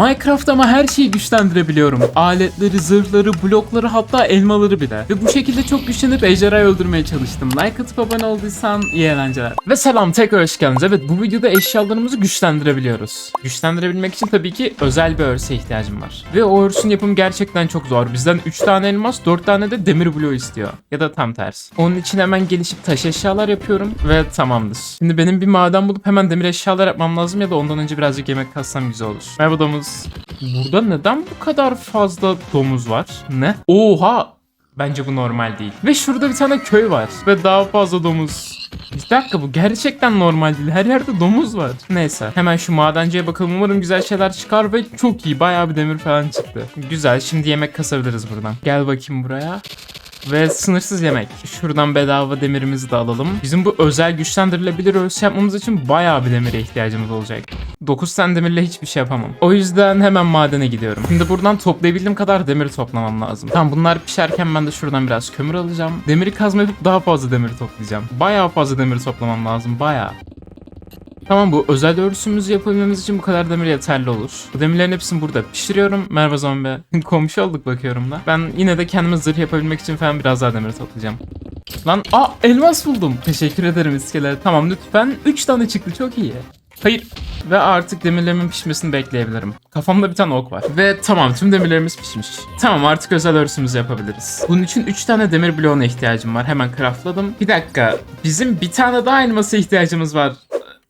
Minecraft ama her şeyi güçlendirebiliyorum. Aletleri, zırhları, blokları hatta elmaları bile. Ve bu şekilde çok güçlenip ejderhayı öldürmeye çalıştım. Like atıp abone olduysan iyi eğlenceler. Ve selam tekrar hoş geldiniz. Evet bu videoda eşyalarımızı güçlendirebiliyoruz. Güçlendirebilmek için tabii ki özel bir örse ihtiyacım var. Ve o örsün yapımı gerçekten çok zor. Bizden 3 tane elmas 4 tane de demir bloğu istiyor. Ya da tam tersi. Onun için hemen gelişip taş eşyalar yapıyorum ve tamamdır. Şimdi benim bir maden bulup hemen demir eşyalar yapmam lazım ya da ondan önce birazcık yemek kassam güzel olur. Merhaba domuz. Burada neden bu kadar fazla domuz var? Ne? Oha! Bence bu normal değil. Ve şurada bir tane köy var. Ve daha fazla domuz. Bir dakika bu gerçekten normal değil. Her yerde domuz var. Neyse hemen şu madenciye bakalım. Umarım güzel şeyler çıkar ve çok iyi. Bayağı bir demir falan çıktı. Güzel şimdi yemek kasabiliriz buradan. Gel bakayım buraya. Ve sınırsız yemek. Şuradan bedava demirimizi de alalım. Bizim bu özel güçlendirilebilir ölçü yapmamız için bayağı bir demire ihtiyacımız olacak. 9 tane demirle hiçbir şey yapamam. O yüzden hemen madene gidiyorum. Şimdi buradan toplayabildiğim kadar demir toplamam lazım. Tamam bunlar pişerken ben de şuradan biraz kömür alacağım. Demiri kazma yapıp daha fazla demir toplayacağım. Bayağı fazla demir toplamam lazım. Bayağı. Tamam bu özel örsümüzü yapabilmemiz için bu kadar demir yeterli olur. Bu demirlerin hepsini burada pişiriyorum. Merhaba zombi. Komşu olduk bakıyorum da. Ben yine de kendime zırh yapabilmek için falan biraz daha demir toplayacağım. Lan aa elmas buldum. Teşekkür ederim iskelet. Tamam lütfen 3 tane çıktı çok iyi. Hayır. Ve artık demirlerimin pişmesini bekleyebilirim. Kafamda bir tane ok var. Ve tamam tüm demirlerimiz pişmiş. Tamam artık özel örsümüzü yapabiliriz. Bunun için 3 tane demir bloğuna ihtiyacım var. Hemen craftladım. Bir dakika. Bizim bir tane daha elmasa ihtiyacımız var.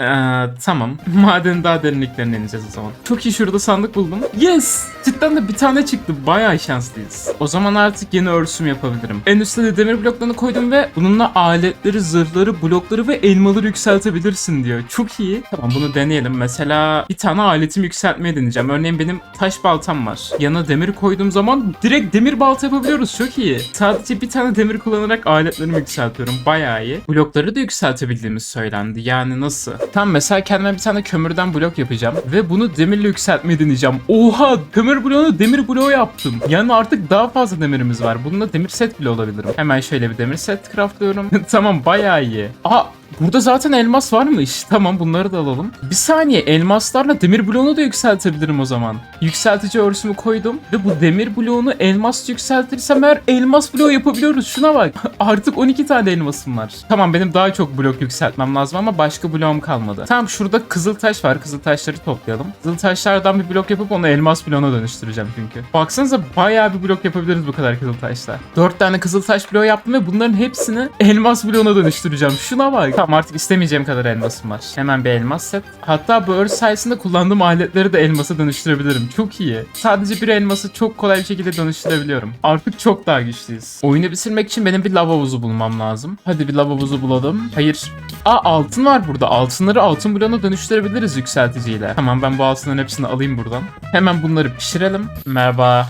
Ee, tamam. Madenin daha derinliklerine ineceğiz o zaman. Çok iyi şurada sandık buldum. Yes! Cidden de bir tane çıktı. Bayağı şanslıyız. O zaman artık yeni örsüm yapabilirim. En üstte de demir bloklarını koydum ve bununla aletleri, zırhları, blokları ve elmaları yükseltebilirsin diyor. Çok iyi. Tamam bunu deneyelim. Mesela bir tane aletimi yükseltmeye deneyeceğim. Örneğin benim taş baltam var. Yanına demir koyduğum zaman direkt demir balta yapabiliyoruz. Çok iyi. Sadece bir tane demir kullanarak aletlerimi yükseltiyorum. Bayağı iyi. Blokları da yükseltebildiğimiz söylendi. Yani nasıl? Tam mesela kendime bir tane kömürden blok yapacağım ve bunu demirle yükseltmeyi deneyeceğim. Oha! Kömür bloğunu demir bloğu yaptım. Yani artık daha fazla demirimiz var. Bununla demir set bile olabilirim. Hemen şöyle bir demir set craftlıyorum. tamam bayağı iyi. Aa Burada zaten elmas varmış. Tamam bunları da alalım. Bir saniye elmaslarla demir bloğunu da yükseltebilirim o zaman. Yükseltici örsümü koydum ve bu demir bloğunu elmas yükseltirsem eğer elmas bloğu yapabiliyoruz. Şuna bak. Artık 12 tane elmasım var. Tamam benim daha çok blok yükseltmem lazım ama başka bloğum kalmadı. Tamam şurada kızıl taş var. Kızıl taşları toplayalım. Kızıl taşlardan bir blok yapıp onu elmas bloğuna dönüştüreceğim çünkü. Baksanıza bayağı bir blok yapabiliriz bu kadar kızıl taşla. 4 tane kızıl taş bloğu yaptım ve bunların hepsini elmas bloğuna dönüştüreceğim. Şuna bak. Tamam artık istemeyeceğim kadar elmasım var. Hemen bir elmas set. Hatta bu örs sayesinde kullandığım aletleri de elmasa dönüştürebilirim. Çok iyi. Sadece bir elması çok kolay bir şekilde dönüştürebiliyorum. Artık çok daha güçlüyüz. Oyunu bitirmek için benim bir lava havuzu bulmam lazım. Hadi bir lava havuzu bulalım. Hayır. Aa altın var burada. Altınları altın bloğuna dönüştürebiliriz yükselticiyle. Tamam ben bu altınların hepsini alayım buradan. Hemen bunları pişirelim. Merhaba.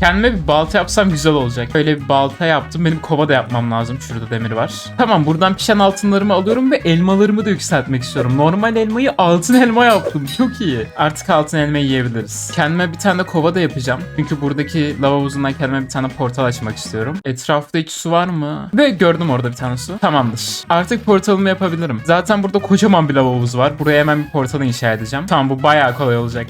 Kendime bir balta yapsam güzel olacak. Böyle bir balta yaptım. Benim kova da yapmam lazım. Şurada demir var. Tamam buradan pişen altınlarımı alıyorum ve elmalarımı da yükseltmek istiyorum. Normal elmayı altın elma yaptım. Çok iyi. Artık altın elma yiyebiliriz. Kendime bir tane kova da yapacağım. Çünkü buradaki lava kendime bir tane portal açmak istiyorum. Etrafta hiç su var mı? Ve gördüm orada bir tane su. Tamamdır. Artık portalımı yapabilirim. Zaten burada kocaman bir lava var. Buraya hemen bir portal inşa edeceğim. Tamam bu bayağı kolay olacak.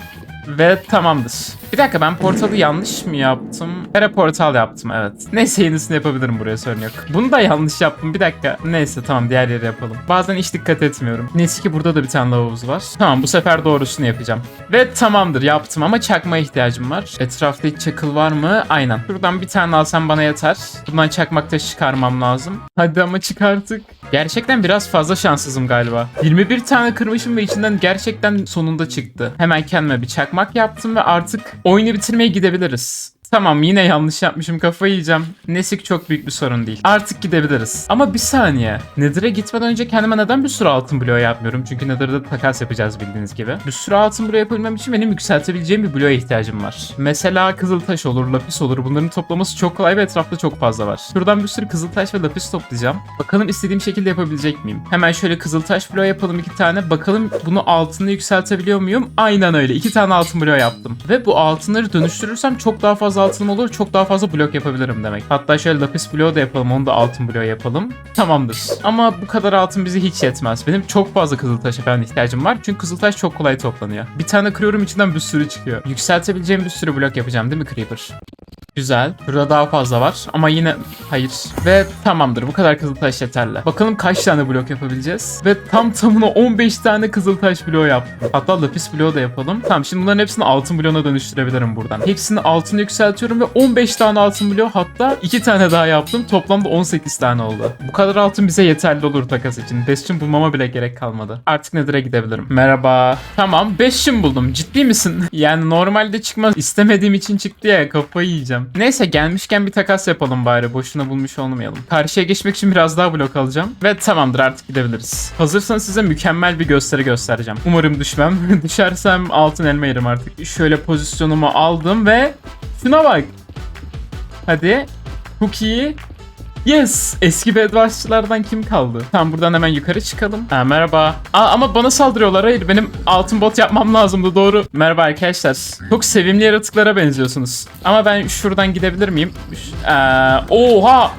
Ve tamamdır. Bir dakika ben portalı yanlış mı yaptım? Kare portal yaptım evet. Neyse yenisini yapabilirim buraya sorun yok. Bunu da yanlış yaptım bir dakika. Neyse tamam diğer yere yapalım. Bazen hiç dikkat etmiyorum. Neyse ki burada da bir tane lavabomuz var. Tamam bu sefer doğrusunu yapacağım. Ve tamamdır yaptım ama çakmaya ihtiyacım var. Etrafta hiç çakıl var mı? Aynen. Şuradan bir tane alsam bana yeter. Bundan çakmak taşı çıkarmam lazım. Hadi ama çıkarttık. Gerçekten biraz fazla şanssızım galiba. 21 tane kırmışım ve içinden gerçekten sonunda çıktı. Hemen kendime bir çakmak yaptım ve artık oyunu bitirmeye gidebiliriz. Tamam yine yanlış yapmışım kafayı yiyeceğim. Nesik çok büyük bir sorun değil. Artık gidebiliriz. Ama bir saniye. Nether'e gitmeden önce kendime neden bir sürü altın bloğu yapmıyorum? Çünkü Nether'da takas yapacağız bildiğiniz gibi. Bir sürü altın bloğu yapabilmem için benim yükseltebileceğim bir bloğa ihtiyacım var. Mesela kızıltaş olur, lapis olur. Bunların toplaması çok kolay ve etrafta çok fazla var. Şuradan bir sürü kızıltaş ve lapis toplayacağım. Bakalım istediğim şekilde yapabilecek miyim? Hemen şöyle kızıltaş bloğu yapalım iki tane. Bakalım bunu altını yükseltebiliyor muyum? Aynen öyle. İki tane altın bloğu yaptım. Ve bu altınları dönüştürürsem çok daha fazla fazla altınım olur çok daha fazla blok yapabilirim demek. Hatta şöyle lapis bloğu da yapalım onu da altın bloğu yapalım. Tamamdır. Ama bu kadar altın bize hiç yetmez. Benim çok fazla kızıltaşa falan ihtiyacım var. Çünkü kızıltaş çok kolay toplanıyor. Bir tane kırıyorum içinden bir sürü çıkıyor. Yükseltebileceğim bir sürü blok yapacağım değil mi Creeper? Güzel. Burada daha fazla var ama yine hayır. Ve tamamdır bu kadar kızıltaş yeterli. Bakalım kaç tane blok yapabileceğiz. Ve tam tamına 15 tane kızıltaş bloğu yaptım. Hatta lapis bloğu da yapalım. Tamam şimdi bunların hepsini altın bloğuna dönüştürebilirim buradan. Hepsini altını yükseltiyorum ve 15 tane altın bloğu hatta 2 tane daha yaptım. Toplamda 18 tane oldu. Bu kadar altın bize yeterli olur takas için. Bastion bulmama bile gerek kalmadı. Artık Nether'a gidebilirim. Merhaba. Tamam Bastion buldum. Ciddi misin? yani normalde çıkmaz. İstemediğim için çıktı ya kafayı yiyeceğim. Neyse gelmişken bir takas yapalım bari. Boşuna bulmuş olmayalım. Karşıya geçmek için biraz daha blok alacağım. Ve tamamdır artık gidebiliriz. Hazırsanız size mükemmel bir gösteri göstereceğim. Umarım düşmem. Düşersem altın elma yerim artık. Şöyle pozisyonumu aldım ve şuna bak. Hadi. Cookie. Yes! Eski bedvarsçılardan kim kaldı? Tamam buradan hemen yukarı çıkalım. Ha, merhaba. Aa, ama bana saldırıyorlar. Hayır benim altın bot yapmam lazımdı doğru. Merhaba arkadaşlar. Çok sevimli yaratıklara benziyorsunuz. Ama ben şuradan gidebilir miyim? Ee, oha!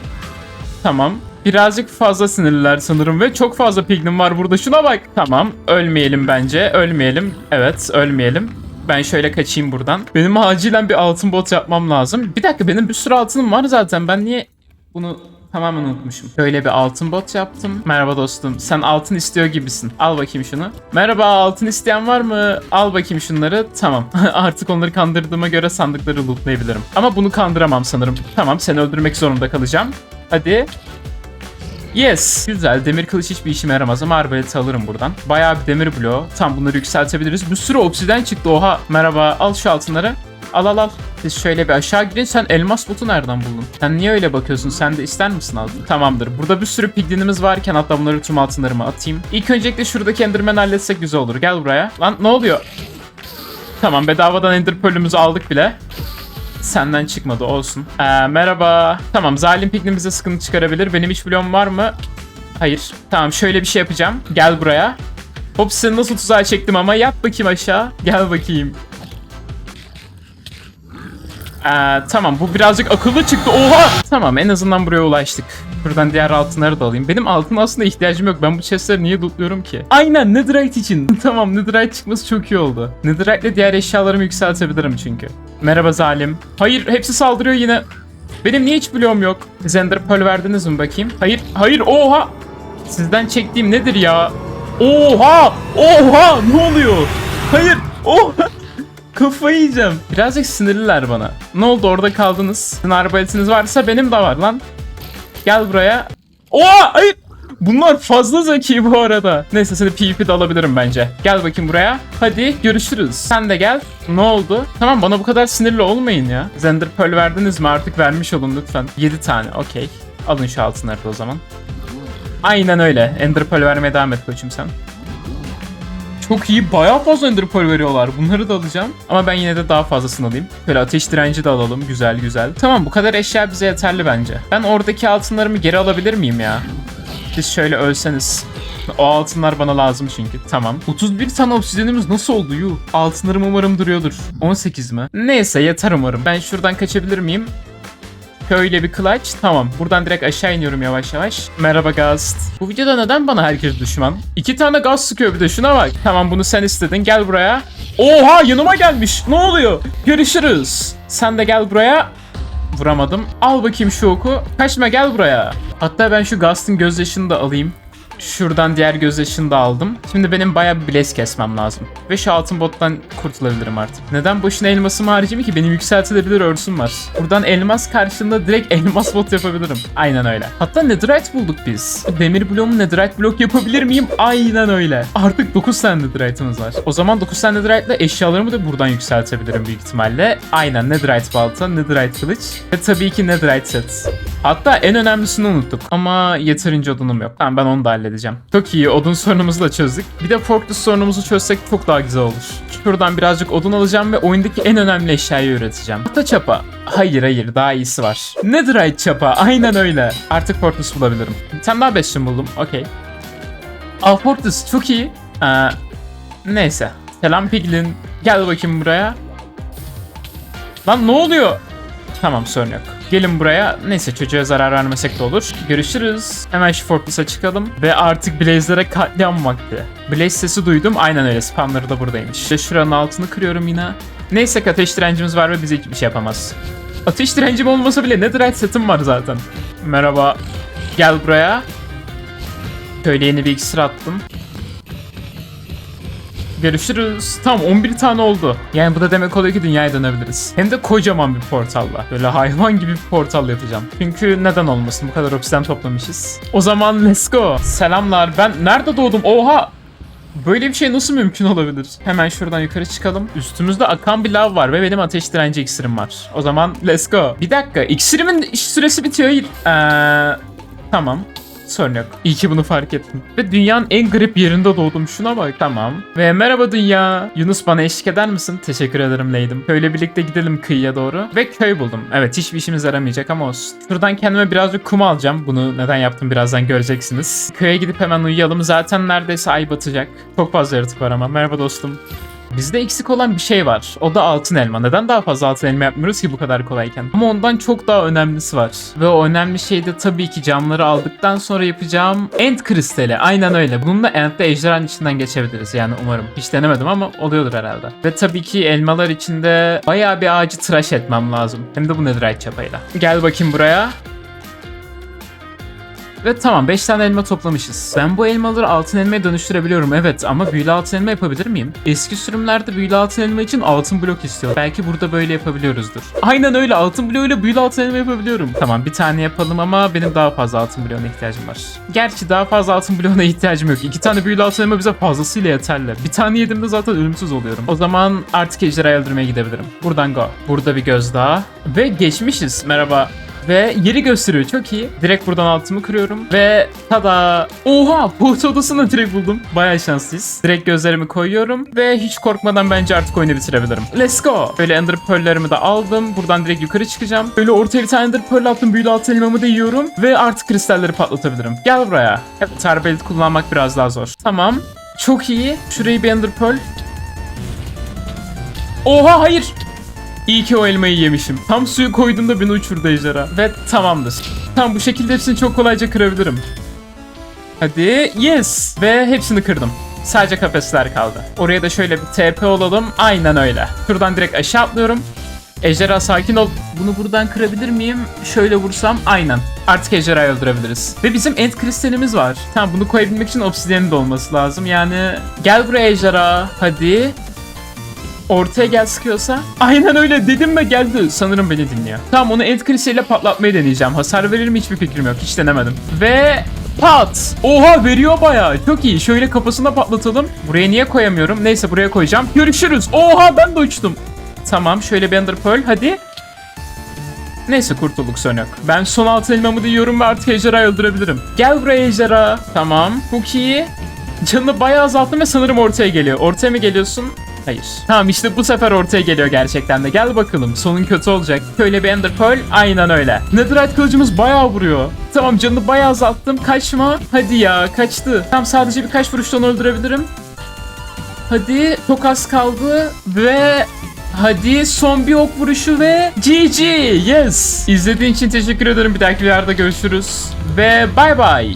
Tamam. Birazcık fazla sinirliler sanırım ve çok fazla piglim var burada. Şuna bak. Tamam. Ölmeyelim bence. Ölmeyelim. Evet ölmeyelim. Ben şöyle kaçayım buradan. Benim acilen bir altın bot yapmam lazım. Bir dakika benim bir sürü altınım var zaten. Ben niye bunu tamamen unutmuşum. Şöyle bir altın bot yaptım. Merhaba dostum. Sen altın istiyor gibisin. Al bakayım şunu. Merhaba altın isteyen var mı? Al bakayım şunları. Tamam. Artık onları kandırdığıma göre sandıkları lootlayabilirim. Ama bunu kandıramam sanırım. Tamam seni öldürmek zorunda kalacağım. Hadi. Yes. Güzel. Demir kılıç hiçbir işime yaramaz ama arbaleti alırım buradan. Bayağı bir demir bloğu. Tam bunları yükseltebiliriz. Bir sürü obsiden çıktı. Oha. Merhaba. Al şu altınları. Al al al. Siz şöyle bir aşağı gidin. Sen elmas botu nereden buldun? Sen niye öyle bakıyorsun? Sen de ister misin altın? Tamamdır. Burada bir sürü piglinimiz varken hatta bunları tüm altınlarımı atayım. İlk öncelikle şuradaki enderman'i halletsek güzel olur. Gel buraya. Lan ne oluyor? Tamam bedavadan ender pearl'ümüzü aldık bile. Senden çıkmadı olsun. Ee, merhaba. Tamam zalim piglin bize sıkıntı çıkarabilir. Benim hiç bloğum var mı? Hayır. Tamam şöyle bir şey yapacağım. Gel buraya. Hop seni nasıl tuzağa çektim ama yap bakayım aşağı. Gel bakayım. Ee, tamam bu birazcık akıllı çıktı. Oha! Tamam en azından buraya ulaştık. Buradan diğer altınları da alayım. Benim altın aslında ihtiyacım yok. Ben bu chestleri niye lootluyorum ki? Aynen Netherite için. tamam Netherite çıkması çok iyi oldu. Netherite ile diğer eşyalarımı yükseltebilirim çünkü. Merhaba zalim. Hayır hepsi saldırıyor yine. Benim niye hiç bloğum yok? Zender Pearl verdiniz mi bakayım? Hayır, hayır, oha! Sizden çektiğim nedir ya? Oha! Oha! Ne oluyor? Hayır! Oha! Kafayı yiyeceğim. Birazcık sinirliler bana. Ne oldu orada kaldınız? Sizin arbaletiniz varsa benim de var lan. Gel buraya. Oha! Hayır! Bunlar fazla zeki bu arada. Neyse seni PvP'de alabilirim bence. Gel bakayım buraya. Hadi görüşürüz. Sen de gel. Ne oldu? Tamam bana bu kadar sinirli olmayın ya. Zender Pearl verdiniz mi? Artık vermiş olun lütfen. 7 tane. Okey. Alın şu altınları o zaman. Aynen öyle. Ender Pearl vermeye devam et koçum sen. Çok iyi. Bayağı fazla Ender veriyorlar. Bunları da alacağım. Ama ben yine de daha fazlasını alayım. Böyle ateş direnci de alalım. Güzel güzel. Tamam bu kadar eşya bize yeterli bence. Ben oradaki altınlarımı geri alabilir miyim ya? Siz şöyle ölseniz. O altınlar bana lazım çünkü. Tamam. 31 tane obsidyenimiz nasıl oldu yuh? Altınlarım umarım duruyordur. 18 mi? Neyse yeter umarım. Ben şuradan kaçabilir miyim? Şöyle bir clutch. Tamam. Buradan direkt aşağı iniyorum yavaş yavaş. Merhaba Gast. Bu videoda neden bana herkes düşman? İki tane gaz sıkıyor bir de şuna bak. Tamam bunu sen istedin. Gel buraya. Oha yanıma gelmiş. Ne oluyor? Görüşürüz. Sen de gel buraya. Vuramadım. Al bakayım şu oku. Kaçma gel buraya. Hatta ben şu Gast'ın gözyaşını da alayım. Şuradan diğer gözyaşını da aldım. Şimdi benim bayağı bir blaze kesmem lazım. Ve şu altın bottan kurtulabilirim artık. Neden boşuna elmasımı harcayayım ki? Benim yükseltilebilir örsüm var. Buradan elmas karşında direkt elmas bot yapabilirim. Aynen öyle. Hatta netherite bulduk biz. Demir bloğumu netherite blok yapabilir miyim? Aynen öyle. Artık 9 tane netherite'ımız var. O zaman 9 tane netherite ile eşyalarımı da buradan yükseltebilirim büyük ihtimalle. Aynen netherite balta, netherite kılıç ve tabii ki netherite set. Hatta en önemlisini unuttuk. Ama yeterince odunum yok. Tamam ben onu da halledeceğim. Çok iyi odun sorunumuzu da çözdük. Bir de forklift sorunumuzu çözsek çok daha güzel olur. Şuradan birazcık odun alacağım ve oyundaki en önemli eşyayı üreteceğim. Ata çapa. Hayır hayır daha iyisi var. Netherite çapa. Aynen öyle. Artık forklift bulabilirim. Bir tane daha beşim buldum. Okey. Al forklift çok iyi. Ee, neyse. Selam Piglin. Gel bakayım buraya. Lan ne oluyor? Tamam sorun yok. Gelin buraya. Neyse çocuğa zarar vermesek de olur. Görüşürüz. Hemen şu Fortress'a çıkalım. Ve artık Blaze'lere katliam vakti. Blaze sesi duydum. Aynen öyle. Spamları da buradaymış. İşte şuranın altını kırıyorum yine. Neyse ateş direncimiz var ve bize hiçbir şey yapamaz. Ateş direncim olmasa bile Netherite setim var zaten. Merhaba. Gel buraya. Şöyle yeni bir iksir attım. Görüşürüz. Tamam 11 tane oldu. Yani bu da demek oluyor ki dünyaya dönebiliriz. Hem de kocaman bir portalla. Böyle hayvan gibi bir portal yapacağım. Çünkü neden olmasın bu kadar obsidian toplamışız. O zaman let's go. Selamlar. Ben nerede doğdum? Oha! Böyle bir şey nasıl mümkün olabilir? Hemen şuradan yukarı çıkalım. Üstümüzde akan bir lav var ve benim ateş direnci iksirim var. O zaman let's go. Bir dakika. İksirimin süresi bitiyor. Eee... Tamam. Sorun yok. İyi ki bunu fark ettim. Ve dünyanın en garip yerinde doğdum. Şuna bak. Tamam. Ve merhaba dünya. Yunus bana eşlik eder misin? Teşekkür ederim Leydim. Köyle birlikte gidelim kıyıya doğru. Ve köy buldum. Evet hiçbir işimiz yaramayacak ama olsun. Şuradan kendime birazcık kum alacağım. Bunu neden yaptım birazdan göreceksiniz. Köye gidip hemen uyuyalım. Zaten neredeyse ay batacak. Çok fazla yaratık var ama. Merhaba dostum. Bizde eksik olan bir şey var. O da altın elma. Neden daha fazla altın elma yapmıyoruz ki bu kadar kolayken? Ama ondan çok daha önemlisi var. Ve o önemli şey de tabii ki camları aldıktan sonra yapacağım End kristali. Aynen öyle. Bununla End'de ejderhanın içinden geçebiliriz yani umarım. Hiç denemedim ama oluyordur herhalde. Ve tabii ki elmalar içinde bayağı bir ağacı tıraş etmem lazım. Hem de bu netherite çapayla. Gel bakayım buraya. Ve tamam 5 tane elma toplamışız. Ben bu elmaları altın elmaya dönüştürebiliyorum evet ama büyülü altın elma yapabilir miyim? Eski sürümlerde büyülü altın elma için altın blok istiyor. Belki burada böyle yapabiliyoruzdur. Aynen öyle altın bloğuyla büyülü altın elma yapabiliyorum. Tamam bir tane yapalım ama benim daha fazla altın bloğuna ihtiyacım var. Gerçi daha fazla altın bloğuna ihtiyacım yok. İki tane büyülü altın elma bize fazlasıyla yeterli. Bir tane yediğimde zaten ölümsüz oluyorum. O zaman artık ejderhayı öldürmeye gidebilirim. Buradan go. Burada bir göz daha. Ve geçmişiz. Merhaba. Ve yeri gösteriyor çok iyi. Direkt buradan altımı kırıyorum. Ve tada! Oha! Bulut odasını direkt buldum. Bayağı şanslıyız. Direkt gözlerimi koyuyorum. Ve hiç korkmadan bence artık oyunu bitirebilirim. Let's go! Böyle ender pearl'lerimi de aldım. Buradan direkt yukarı çıkacağım. Böyle ortaya bir tane ender pearl attım. Büyülü altın elmamı da yiyorum. Ve artık kristalleri patlatabilirim. Gel buraya. Evet, tarbelit kullanmak biraz daha zor. Tamam. Çok iyi. Şurayı bir ender pearl. Oha hayır. İyi ki o elmayı yemişim. Tam suyu koyduğumda beni uçurdu ejderha. Ve tamamdır. Tam bu şekilde hepsini çok kolayca kırabilirim. Hadi yes. Ve hepsini kırdım. Sadece kafesler kaldı. Oraya da şöyle bir TP olalım. Aynen öyle. Şuradan direkt aşağı atlıyorum. Ejderha sakin ol. Bunu buradan kırabilir miyim? Şöyle vursam aynen. Artık ejderhayı öldürebiliriz. Ve bizim end kristalimiz var. Tamam bunu koyabilmek için obsidiyenin de olması lazım. Yani gel buraya ejderha. Hadi. Ortaya gel sıkıyorsa. Aynen öyle dedim ve geldi. Sanırım beni dinliyor. Tamam onu end kristaliyle patlatmayı deneyeceğim. Hasar verir mi hiçbir fikrim yok. Hiç denemedim. Ve pat. Oha veriyor bayağı. Çok iyi. Şöyle kafasına patlatalım. Buraya niye koyamıyorum? Neyse buraya koyacağım. Görüşürüz. Oha ben de uçtum. Tamam şöyle bir ender pearl hadi. Neyse kurtulduk son yok. Ben son altı elmamı da yiyorum ve artık ejderhayı öldürebilirim. Gel buraya ejderha. Tamam. Çok iyi. Canını bayağı azalttım ve sanırım ortaya geliyor. Ortaya mı geliyorsun? Hayır. Tamam işte bu sefer ortaya geliyor gerçekten de. Gel bakalım sonun kötü olacak. Şöyle bir Ender Pearl aynen öyle. Netherite kılıcımız bayağı vuruyor. Tamam canını bayağı azalttım. Kaçma. Hadi ya kaçtı. Tamam sadece birkaç vuruşta onu öldürebilirim. Hadi çok az kaldı ve Hadi son bir ok vuruşu ve GG yes. İzlediğin için teşekkür ederim. Bir dahaki videoda görüşürüz. Ve bay bay.